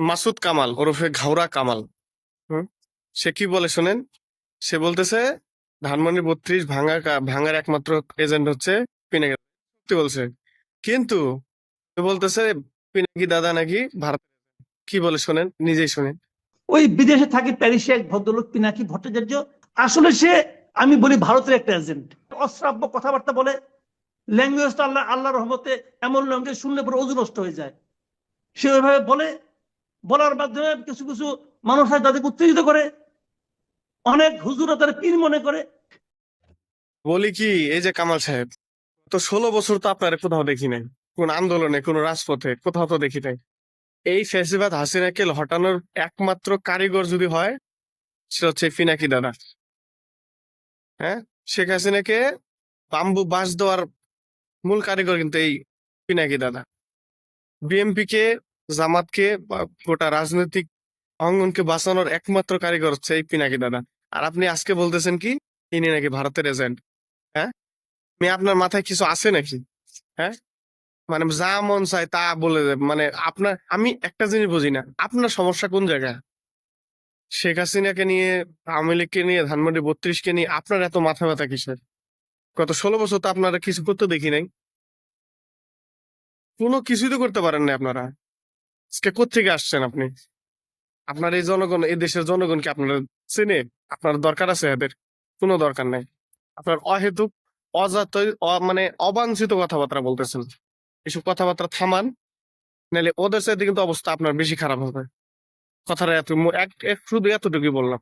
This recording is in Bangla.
মাসুদ কামাল ওরফে ঘাওরা কামাল। হুম। সে কি বলে শোনেন? সে বলতেছে ধানমন্ডি বত্রিশ ভাঙা কা- ভাঙার একমাত্র এজেন্ট হচ্ছে পিনাকি সত্যি বলছে। কিন্তু বলতেছে পিনাকি দাদা নাকি ভারত কি বলে শোনেন? নিজেই শোনেন। ওই বিদেশে থাকে প্যারিসে এক ভদ্রলোক পিনাকি ভট্টাচার্য আসলে সে আমি বলি ভারতের একটা এজেন্ট অশ্রাব্য কথাবার্তা বলে ল্যাঙ্গুয়েজটা আল্লাহ আল্লাহ রহমতে এমন ল্যাঙ্গুয়েজ শুনলে পরে অজু নষ্ট হয়ে যায়। সে ওইভাবে বলে বলার মাধ্যমে কিছু কিছু মানুষ হয় তাদেরকে উত্তেজিত করে। অনেক হুজুরা তারা পীর মনে করে। বলি কি, এই যে কামাল সাহেব তো ষোলো বছর তো আপনারা কোথাও দেখি নাই। কোন আন্দোলনে, কোন রাজপথে, কোথাও তো দেখি নাই। এই ফ্যাসিবাদ হাসিনাকে হটানোর একমাত্র কারিগর যদি হয় সেটা হচ্ছে ফিনাকি দাদা। হ্যাঁ? শেখ হাসিনাকে বাম্বু বাস দেওয়ার মূল কারিগর কিন্তু এই পিনাকি দাদা। বিএমপি কে জামাতকে বা গোটা রাজনৈতিক অঙ্গনকে বাঁচানোর একমাত্র কারিগর হচ্ছে এই পিনাকি দাদা। আর আপনি আজকে বলতেছেন কি, ইনি নাকি ভারতের এজেন্ট হ্যাঁ? মেয়ে আপনার মাথায় কিছু আছে নাকি? হ্যাঁ? মানে যা মন চায় তা বলে মানে আপনার, আমি একটা জিনিস বুঝি না, আপনার সমস্যা কোন জায়গায়? শেখ হাসিনাকে নিয়ে, আওয়ামী লীগকে নিয়ে, ধানমন্ডি বত্রিশকে নিয়ে আপনার এত মাথা ব্যথা কিসের? গত ষোলো বছর তো আপনারা কিছু করতে দেখি নাই। কোনো কিছুই তো করতে পারেন না আপনারা। আজকে কোথেকে আসছেন আপনি? আপনার এই জনগণ, এই দেশের জনগণ কি আপনারা চেনে? আপনার দরকার আছে এদের? কোনো দরকার নাই। আপনার অহেতুক অজাত মানে অবাঞ্ছিত কথাবার্তা বলতেছেন। এসব কথাবার্তা থামান নাহলে ওদের সাথে কিন্তু অবস্থা আপনার বেশি খারাপ হবে। কথাটা এত এক- শুধু এতটুকুই বললাম।